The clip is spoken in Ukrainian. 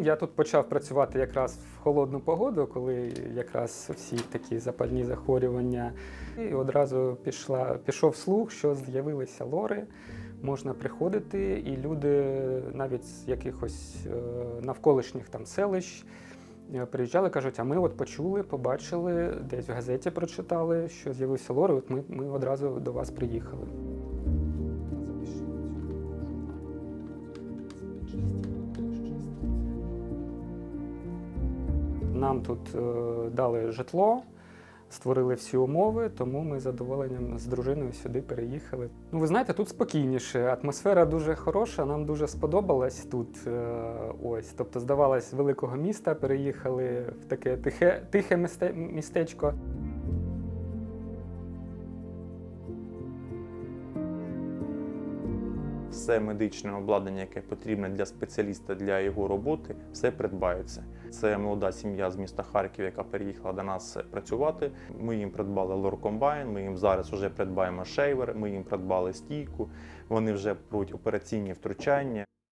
Я тут почав працювати якраз в холодну погоду, коли якраз всі такі запальні захворювання. І одразу пішла, пішов слух, що з'явилися лори. Можна приходити, і люди навіть з якихось е, навколишніх там селищ е, приїжджали, кажуть, а ми от почули, побачили, десь в газеті прочитали, що з'явився лори, от ми, ми одразу до вас приїхали. Нам тут е, дали житло, створили всі умови, тому ми з задоволенням з дружиною сюди переїхали. Ну, ви знаєте, тут спокійніше, атмосфера дуже хороша, нам дуже сподобалась тут. е, ось. Тобто, здавалось, з великого міста переїхали в таке тихе, тихе містечко. Все медичне обладнання, яке потрібне для спеціаліста для його роботи, все придбається. Це молода сім'я з міста Харків, яка переїхала до нас працювати. Ми їм придбали лоркомбайн, ми їм зараз вже придбаємо шейвер, ми їм придбали стійку. Вони вже беруть операційні втручання.